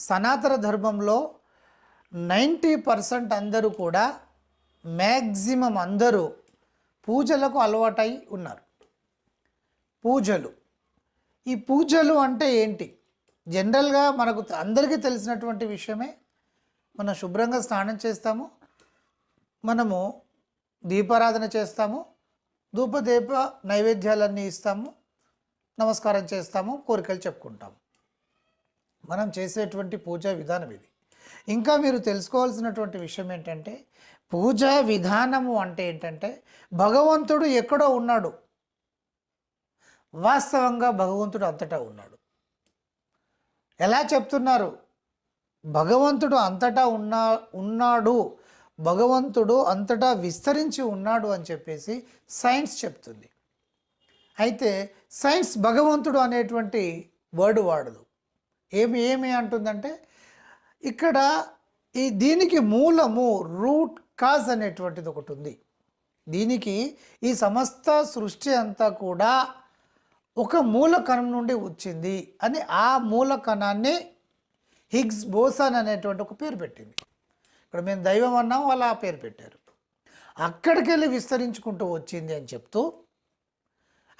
సనాతన ధర్మంలో ninety percent అందరూ కూడా మ్యాక్సిమం అందరూ పూజలకు అలవాటై ఉన్నారు. పూజలు. ఈ పూజలు అంటే ఏంటి? జనరల్గా మనకు అందరికీ తెలిసినటువంటి విషయమే. మనం శుభ్రంగా స్నానం చేస్తాము. మనము దీపారాధన చేస్తాము. ధూపదీప నైవేద్యాలన్నీ ఇస్తాము. నమస్కారం చేస్తాము. కోరికలు చెప్పుకుంటాము. మనం చేసేటువంటి పూజా విధానం ఇది. ఇంకా మీరు తెలుసుకోవాల్సినటువంటి విషయం ఏంటంటే పూజా విధానము అంటే ఏంటంటే భగవంతుడు ఎక్కడో ఉన్నాడు. వాస్తవంగా భగవంతుడు అంతటా ఉన్నాడు. ఎలా చెప్తున్నారు? భగవంతుడు అంతటా ఉన్నా ఉన్నాడు. భగవంతుడు అంతటా విస్తరించి ఉన్నాడు అని చెప్పేసి సైన్స్ చెప్తుంది. అయితే సైన్స్ భగవంతుడు అనేటువంటి వర్డ్ వాడదు. ఏమి ఏమి అంటుందంటే ఇక్కడ ఈ దీనికి మూలము రూట్ కాజ్ అనేటువంటిది ఒకటి ఉంది. దీనికి ఈ సమస్త సృష్టి అంతా కూడా ఒక మూల కణం నుండి వచ్చింది అని ఆ మూల కణాన్ని హిగ్స్ బోసన్ అనేటువంటి ఒక పేరు పెట్టింది. ఇక్కడ మేము దైవం అన్నాం వాళ్ళు ఆ పేరు పెట్టారు. అక్కడికి వెళ్ళి విస్తరించుకుంటూ వచ్చింది అని చెప్తూ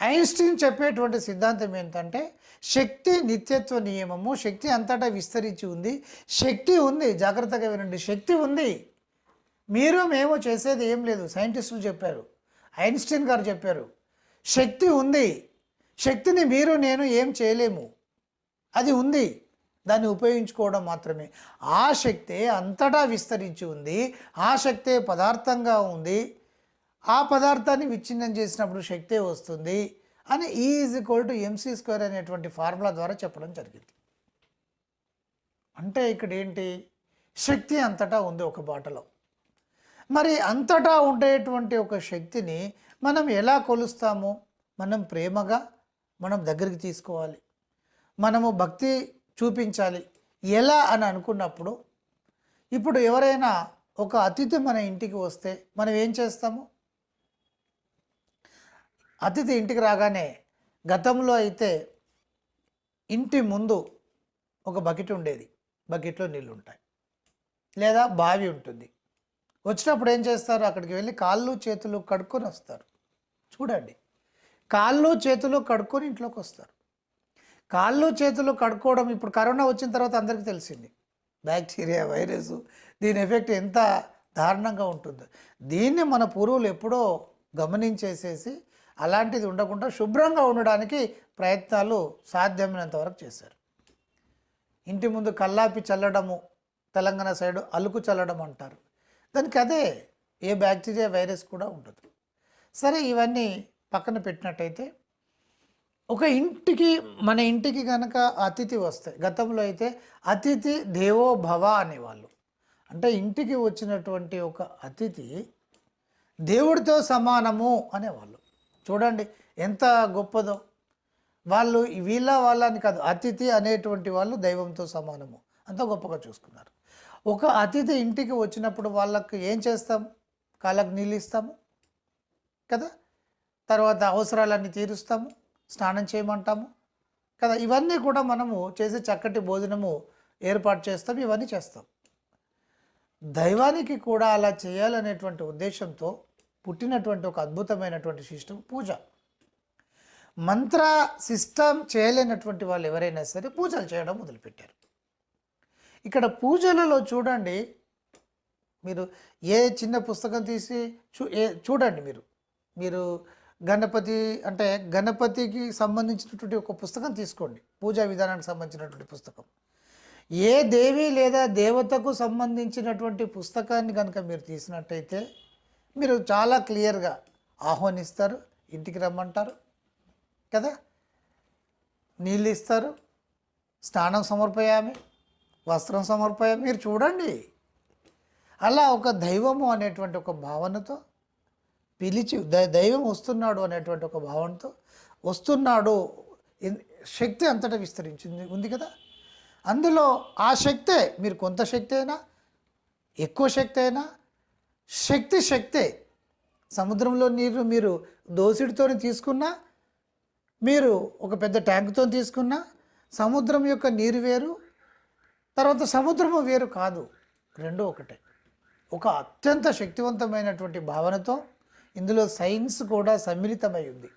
ఐన్స్టీన్ చెప్పేటువంటి సిద్ధాంతం ఏంటంటే శక్తి నిత్యత్వ నియమము శక్తి అంతటా విస్తరించి ఉంది శక్తి ఉంది జాగ్రత్తగా వినండి శక్తి ఉంది. మీరు మేము చేసేది ఏం లేదు సైంటిస్టులు చెప్పారు ఐన్స్టీన్ గారు చెప్పారు. శక్తి ఉంది శక్తిని మీరు నేను ఏం చేయలేము. అది ఉంది దాన్ని ఉపయోగించుకోవడం మాత్రమే. ఆ శక్తే అంతటా విస్తరించి ఉంది ఆ శక్తే పదార్థంగా ఉంది ఆ పదార్థాన్ని విచ్ఛిన్నం చేసినప్పుడు శక్తే వస్తుంది అని E is equal to M C square అనేటువంటి ఫార్ములా ద్వారా చెప్పడం జరిగింది. అంటే ఇక్కడ ఏంటి? శక్తి అంతటా ఉంది ఒక బాటలో. మరి అంతటా ఉండేటువంటి ఒక శక్తిని మనం ఎలా కొలుస్తాము? మనం ప్రేమగా మనం దగ్గరికి తీసుకోవాలి. మనము భక్తి చూపించాలి. ఎలా అని అనుకున్నప్పుడు ఇప్పుడు ఎవరైనా ఒక అతిథి మన ఇంటికి వస్తే మనం ఏం చేస్తాము? అతిథి ఇంటికి రాగానే గతంలో అయితే ఇంటి ముందు ఒక బకెట్ ఉండేది. బకెట్లో నీళ్ళు ఉంటాయి. లేదా బావి ఉంటుంది. వచ్చినప్పుడు ఏం చేస్తారు? అక్కడికి వెళ్ళి కాళ్ళు చేతులు కడుక్కొని వస్తారు. చూడండి. కాళ్ళు చేతులు కడుక్కొని ఇంట్లోకి వస్తారు. కాళ్ళు చేతులు కడుక్కోవడం ఇప్పుడు కరోనా వచ్చిన తర్వాత అందరికీ తెలిసింది. బ్యాక్టీరియా వైరస్ దీని ఎఫెక్ట్ ఎంత దారుణంగా ఉంటుందో. దీన్ని మన పూర్వులు ఎప్పుడో గమనించేసేసి అలాంటిది ఉండకుండా శుభ్రంగా ఉండడానికి ప్రయత్నాలు సాధ్యమైనంత వరకు చేశారు. ఇంటి ముందు కల్లాపి చల్లడము తెలంగాణ సైడు అలుకు చల్లడం అంటారు. దానికి అదే ఏ బ్యాక్టీరియా వైరస్ కూడా ఉండదు. సరే ఇవన్నీ పక్కన పెట్టినట్టయితే ఒక ఇంటికి మన ఇంటికి కనుక అతిథి వస్తాయి గతంలో అయితే అతిథి దేవో భవ అనేవాళ్ళు. అంటే ఇంటికి వచ్చినటువంటి ఒక అతిథి దేవుడితో సమానము అనేవాళ్ళు. చూడండి ఎంత గొప్పదో. వాళ్ళు వీళ్ళ వాళ్ళని కాదు అతిథి అనేటువంటి వాళ్ళు దైవంతో సమానము. అంత గొప్పగా చూసుకున్నారు. ఒక అతిథి ఇంటికి వచ్చినప్పుడు వాళ్ళకు ఏం చేస్తాం? కాళ్ళకు నీళ్ళు ఇస్తాము కదా? తర్వాత అవసరాలన్నీ తీరుస్తాము స్నానం చేయమంటాము కదా? ఇవన్నీ కూడా మనము చేసే చక్కటి భోజనము ఏర్పాటు చేస్తాం ఇవన్నీ చేస్తాం. దైవానికి కూడా అలా చేయాలనేటువంటి ఉద్దేశంతో పుట్టినటువంటి ఒక అద్భుతమైనటువంటి సిస్టమ్ పూజ. మంత్ర సిస్టమ్ చేయలేనటువంటి వాళ్ళు ఎవరైనా సరే పూజలు చేయడం మొదలుపెట్టారు. ఇక్కడ పూజలలో చూడండి మీరు ఏ చిన్న పుస్తకం తీసి చూ ఏ చూడండి మీరు. మీరు గణపతి అంటే గణపతికి సంబంధించినటువంటి ఒక పుస్తకం తీసుకోండి. పూజా విధానానికి సంబంధించినటువంటి పుస్తకం. ఏ దేవి లేదా దేవతకు సంబంధించినటువంటి పుస్తకాన్ని కనుక మీరు తీసినట్టయితే మీరు చాలా క్లియర్గా ఆహ్వానిస్తారు ఇంటికి రమ్మంటారు కదా? నీళ్ళు ఇస్తారు స్నానం సమర్పయామి వస్త్రం సమర్పయామి. మీరు చూడండి. అలా ఒక దైవము అనేటువంటి ఒక భావనతో పిలిచి దైవం వస్తున్నాడు అనేటువంటి ఒక భావనతో వస్తున్నాడు. శక్తి అంతటా విస్తరించింది ఉంది కదా? అందులో ఆ శక్తే మీరు కొంత శక్తి అయినా ఎక్కువ శక్తి అయినా శక్తి శక్తే. సముద్రంలో నీరు మీరు దోసిడితో తీసుకున్నా మీరు ఒక పెద్ద ట్యాంకుతో తీసుకున్నా సముద్రం యొక్క నీరు వేరు తర్వాత సముద్రము వేరు కాదు. రెండు ఒకటే. ఒక అత్యంత శక్తివంతమైనటువంటి భావనతో ఇందులో సైన్స్ కూడా సమ్మిళితమై ఉంది.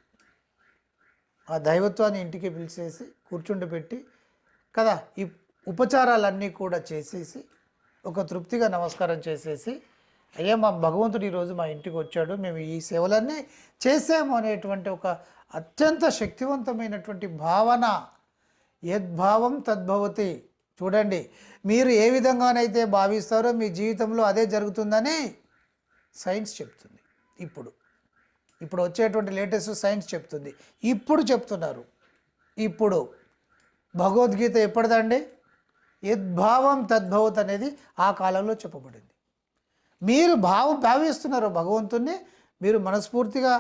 ఆ దైవత్వాన్ని ఇంటికి పిలిచేసి కూర్చుండబెట్టి కదా ఈ ఉపచారాలన్నీ కూడా చేసేసి ఒక తృప్తిగా నమస్కారం చేసేసి అయ్యా మా భగవంతుడు ఈరోజు మా ఇంటికి వచ్చాడు. మేము ఈ సేవలన్నీ చేసాము అనేటువంటి ఒక అత్యంత శక్తివంతమైనటువంటి భావన. యద్భావం తద్భవతి చూడండి మీరు ఏ విధంగానైతే భావిస్తారో మీ జీవితంలో అదే జరుగుతుందని సైన్స్ చెప్తుంది. ఇప్పుడు ఇప్పుడు వచ్చేటువంటి లేటెస్ట్ సైన్స్ చెప్తుంది. ఇప్పుడు చెప్తున్నారు. ఇప్పుడు భగవద్గీత ఎప్పటిదండి? యద్భావం తద్భవత్ అనేది ఆ కాలంలో చెప్పబడింది. మీరు భావం భావిస్తున్నారు భగవంతుణ్ణి మీరు మనస్ఫూర్తిగా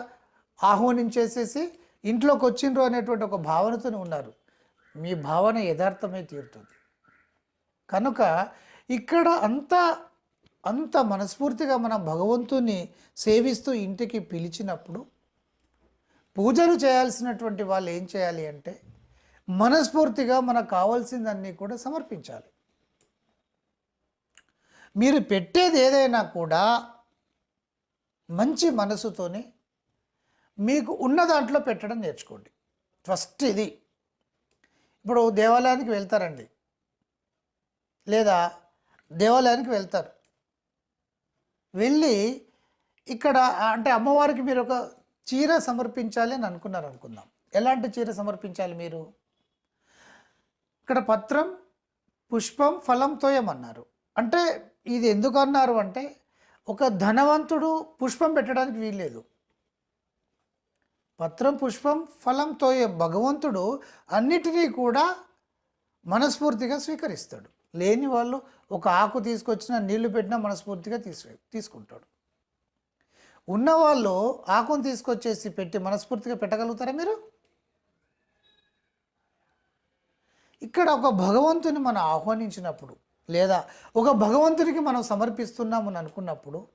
ఆహ్వానించేసేసి ఇంట్లోకి వచ్చిండ్రు అనేటువంటి ఒక భావనతోనే ఉన్నారు. మీ భావన యథార్థమై తీరుతుంది. కనుక ఇక్కడ అంత అంత మనస్ఫూర్తిగా మనం భగవంతుని సేవిస్తూ ఇంటికి పిలిచినప్పుడు పూజలు చేయాల్సినటువంటి వాళ్ళు ఏం చేయాలి అంటే మనస్ఫూర్తిగా మనకు కావాల్సిందన్నీ కూడా సమర్పించాలి. మీరు పెట్టేది ఏదైనా కూడా మంచి మనసుతోని మీకు ఉన్న దాంట్లో పెట్టడం నేర్చుకోండి. ఫస్ట్ ఇది. ఇప్పుడు దేవాలయానికి వెళ్తారండి. లేదా దేవాలయానికి వెళ్తారు. వెళ్ళి ఇక్కడ అంటే అమ్మవారికి మీరు ఒక చీర సమర్పించాలి అని అనుకున్నారు అనుకుందాం. ఎలాంటి చీర సమర్పించాలి మీరు? ఇక్కడ పత్రం పుష్పం ఫలం తోయమన్నారు. అంటే ఇది ఎందుకు అన్నారు అంటే ఒక ధనవంతుడు పుష్పం పెట్టడానికి వీల్లేదు. పత్రం పుష్పం ఫలంతో భగవంతుడు అన్నిటినీ కూడా మనస్ఫూర్తిగా స్వీకరిస్తాడు. లేని వాళ్ళు ఒక ఆకు తీసుకొచ్చిన నీళ్ళు పెట్టినా మనస్ఫూర్తిగా తీసుకు తీసుకుంటాడు. ఉన్నవాళ్ళు ఆకును తీసుకొచ్చేసి పెట్టి మనస్ఫూర్తిగా పెట్టగలుగుతారా మీరు? ఇక్కడ ఒక భగవంతుని మనం ఆహ్వానించినప్పుడు లేదా ఒక భగవంతునికి మనం సమర్పిస్తున్నామని అనుకున్నప్పుడు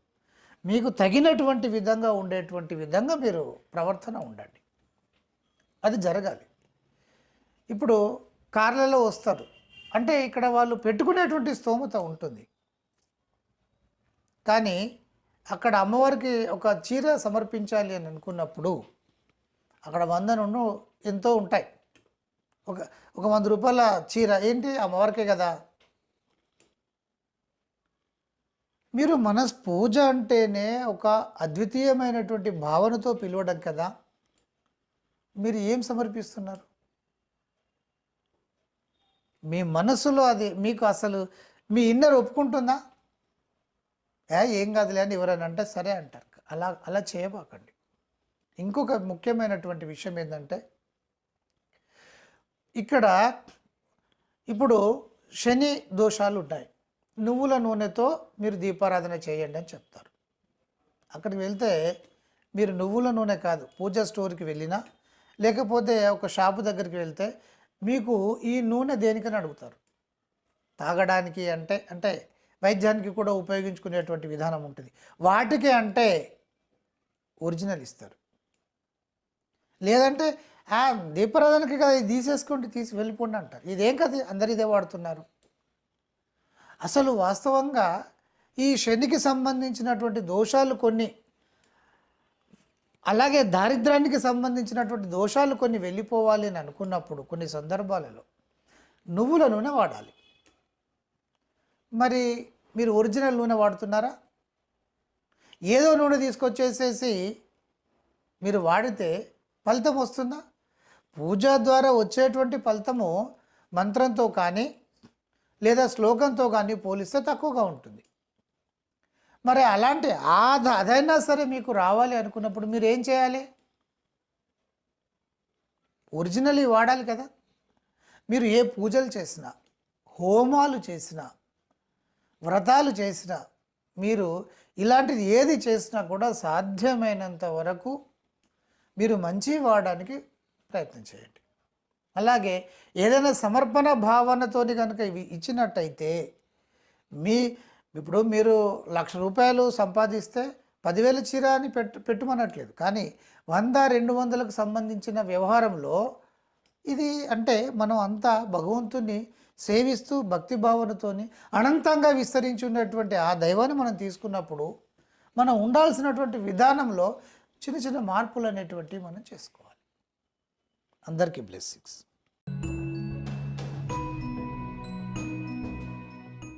మీకు తగినటువంటి విధంగా ఉండేటువంటి విధంగా మీరు ప్రవర్తన ఉండండి. అది జరగాలి. ఇప్పుడు కార్లలో వస్తారు. అంటే ఇక్కడ వాళ్ళు పెట్టుకునేటువంటి స్తోమత ఉంటుంది. కానీ అక్కడ అమ్మవారికి ఒక చీర సమర్పించాలి అని అనుకున్నప్పుడు అక్కడ వంద నుండి ఎంతో ఉంటాయి. ఒక ఒక వంద రూపాయల చీర. ఏంటి? అమ్మవారికే కదా. మీరు మనస్ పూజ అంటేనే ఒక అద్వితీయమైనటువంటి భావనతో పిలవడం కదా. మీరు ఏం సమర్పిస్తున్నారు? మీ మనసులో అది మీకు అసలు మీ ఇన్నర్ ఒప్పుకుంటుందా? ఏ ఏం కాదులే అని ఎవరైనా అంటే సరే అంటారు. అలా అలా చేయబాకండి. ఇంకొక ముఖ్యమైనటువంటి విషయం ఏంటంటే ఇక్కడ ఇప్పుడు శని దోషాలు ఉంటాయి. నువ్వుల నూనెతో మీరు దీపారాధన చేయండి అని చెప్తారు. అక్కడికి వెళ్తే మీరు నువ్వుల నూనె కాదు పూజా స్టోర్కి వెళ్ళినా లేకపోతే ఒక షాపు దగ్గరికి వెళ్తే మీకు ఈ నూనె దేనికని అడుగుతారు? తాగడానికి అంటే అంటే వైద్యానికి కూడా ఉపయోగించుకునేటువంటి విధానం ఉంటుంది. వాటికి అంటే ఒరిజినల్ ఇస్తారు. లేదంటే "ఆ, దీపారాధనకి కదా ఇది తీసేసుకోండి తీసి వెళ్ళిపోండి అంటారు. ఇదేం కదా అందరు ఇదే వాడుతున్నారు. అసలు వాస్తవంగా ఈ శనికి సంబంధించినటువంటి దోషాలు కొన్ని అలాగే దారిద్రానికి సంబంధించినటువంటి దోషాలు కొన్ని వెళ్ళిపోవాలి అని అనుకున్నప్పుడు కొన్ని సందర్భాలలో నువ్వుల నూనె వాడాలి. మరి మీరు ఒరిజినల్ నూనె వాడుతున్నారా? ఏదో నూనె తీసుకొచ్చేసేసి మీరు వాడితే ఫలితం వస్తుందా? పూజ ద్వారా వచ్చేటువంటి ఫలితము మంత్రంతో కానీ లేదా శ్లోకంతో కానీ పోలిస్తే తక్కువగా ఉంటుంది. మరి అలాంటి ఆధ అదైనా సరే మీకు రావాలి అనుకున్నప్పుడు మీరు ఏం చేయాలి? ఒరిజినల్ వాడాలి కదా. మీరు ఏ పూజలు చేసినా హోమాలు చేసినా వ్రతాలు చేసినా మీరు ఇలాంటిది ఏది చేసినా కూడా సాధ్యమైనంత వరకు మీరు మంచి వాడడానికి ప్రయత్నం చేయండి. అలాగే ఏదైనా సమర్పణ భావనతోని కనుక ఇవి ఇచ్చినట్టయితే మీ ఇప్పుడు మీరు లక్ష రూపాయలు సంపాదిస్తే పదివేల చీర అని పెట్టు పెట్టుమనట్లేదు. కానీ వంద రెండు వందలకు సంబంధించిన వ్యవహారంలో ఇది అంటే మనం అంతా భగవంతుని సేవిస్తూ భక్తి భావనతోని అనంతంగా విస్తరించి ఉన్నటువంటి ఆ దైవాన్ని మనం తీసుకున్నప్పుడు మనం ఉండాల్సినటువంటి విధానంలో చిన్న చిన్న మార్పులు అనేటువంటివి మనం చేసుకోవాలి. అందరికీ బ్లెస్సింగ్స్